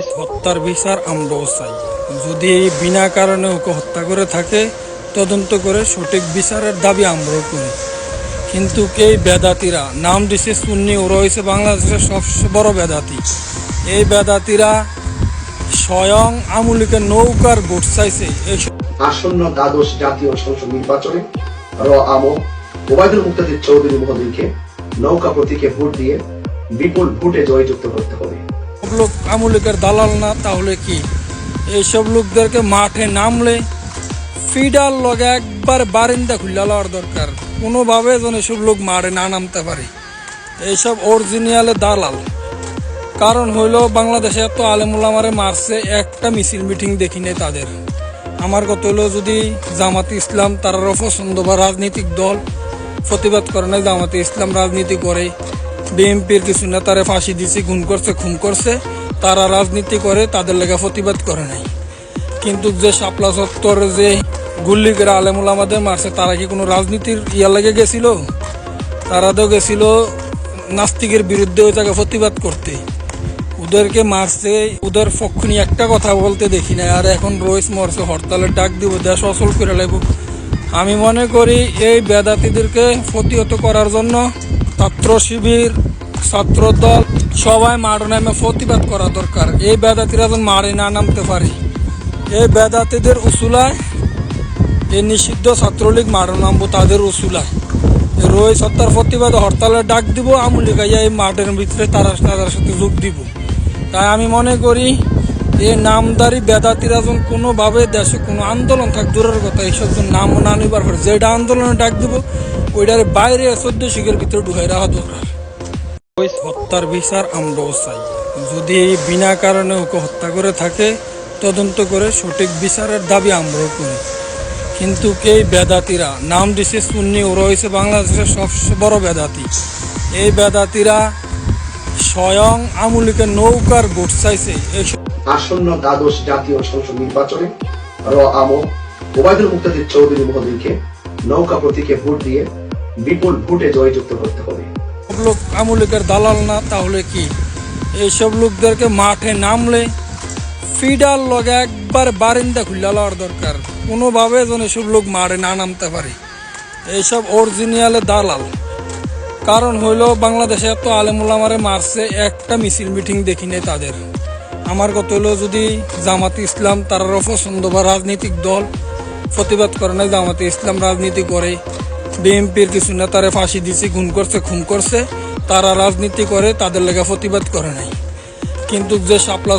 হত্যার বিচার আমরাও চাই। যদি বিনা কারণে ওকে হত্যা করে থাকে, তদন্ত করে সঠিক বিচারের দাবি আমরাও করি। কিন্তু এই বেদাতিরা? নাম দিছে সুন্নি, ওরা হয়েছে বাংলাদেশের সবচেয়ে বড় বেদাতি। এই বেদাতিরা স্বয়ং আমুলিকে নৌকার ভোট চাইছে। আসন্ন দ্বাদশ জাতীয় সংসদ নির্বাচনে র আম ওবায়দুল মুক্তাদির চৌধুরী মহোদয়কে নৌকা প্রতীকে ভোট দিয়ে বিপুল ভোটে জয়যুক্ত করতে হবে। লোক আমুলিকের দালাল না, তাহলে কি? এইসব লোকদেরকে মাঠে নামলে ফিডার লগে একবার বারিন্দা খুলে লওয়ার দরকার। কোনোভাবে যেন এসব লোক মাঠে না নামতে পারে। এইসব অরিজিনালে দালাল। কারণ হইল বাংলাদেশে এত আলেমুলামারে মারছে, একটা মিছিল মিটিং দেখি নাই তাদের। আমার কথা হলো যদি জামাতে ইসলাম তারারও পছন্দ বা রাজনৈতিক দল প্রতিবাদ করে নাই, জামাতে ইসলাম রাজনীতি করে বিএনপির কিছু নেতারে ফাঁসি দিছে খুন করছে খুন করছে, তারা রাজনীতি করে, তাদের লেগে প্রতিবাদ করে নাই। কিন্তু যে শাপলা চত্বরে যে গুল্লি করে আলেমুল আমাদের মারছে, তারা কি কোনো রাজনীতির ইয়া লেগে গেছিল? তারা তো গেছিল নাস্তিকের বিরুদ্ধে ওই জায়গায় প্রতিবাদ করতে। ওদেরকে মারছে, ওদের পক্ষ নিয়ে একটা কথা বলতে দেখি না, আর এখন রইস মরছে, হরতালের ডাক দিব, দেশ অচল করে লাগব আমি মনে করি এই বেদাতিদেরকে প্রতিহত করার জন্য ছাত্র শিবির, ছাত্র দল, সবাই মাঠ নামে প্রতিবাদ করা দরকার। এই বেদাতিরা যেন মারে না নামতে পারে। এই বেদাতিদের উসুলায়, এই নিষিদ্ধ ছাত্রলীগ মাঠে নামবো তাদের উসুলায়। রই সত্তার প্রতিবাদ হরতালের ডাক দিব, আমুলি গাইয়া এই মাঠের ভিতরে তারা তাদের সাথে যোগ দিব। তাই আমি মনে করি এই নামদারি বেদাতিরা যখন কোনোভাবে দেশে কোনো আন্দোলন থাক, দূরের কথা, এইসব যখন নাম না নিবার পরে যেটা আন্দোলনে ডাক দিব, ওইটার বাইরে চোদ্দ শিখের ভিতরে ঢুকাই রাখা দরকার। ওই হত্যার বিচার আমরাও চাই। যদি বিনা কারণে ওকে হত্যা করে থাকে, তদন্ত করে সঠিক বিচারের দাবি আমরাও করি। কিন্তু এই বেদাতিরা? নাম দিছে সুন্নি, ওরা হয়েছে বাংলাদেশের সবচেয়ে বড় বেদাতি। এই বেদাতিরা স্বয়ং আমুলিকে নৌকার গোট চাইছে। এই আসন্ন দ্বাদশ জাতীয় সংসদ নির্বাচনে র আম, ওবায়দুল মুক্তাদির চৌধুরী মহোদয়কে নৌকা প্রতীকে ভোট দিয়ে বিপুল ভোটে জয়যুক্ত করতে হবে। লোক আমুলিকের দালাল না, তাহলে কি? এইসব লোকদেরকে মাঠে নামলে ফিডার লগে একবার বারিন্দা খুলে লওয়ার দরকার। কোনোভাবে যেন এসব লোক মাঠে না নামতে পারে। এইসব অরিজিনালে দালাল। কারণ হইল বাংলাদেশে এত আলেমুলামারে মারছে, একটা মিছিল মিটিং দেখি তাদের। আমার কথা হলো, যদি জামাতে ইসলাম তারারও পছন্দ বা রাজনৈতিক দল প্রতিবাদ করে না জামাতে ইসলাম রাজনীতি করে। বিএনপির কিছু নেতারে ফাঁসি দিছে, খুন করছে খুন করছে, তারা রাজনীতি করে, তাদের লেগে প্রতিবাদ করে নাই। কিন্তু যে চত্বর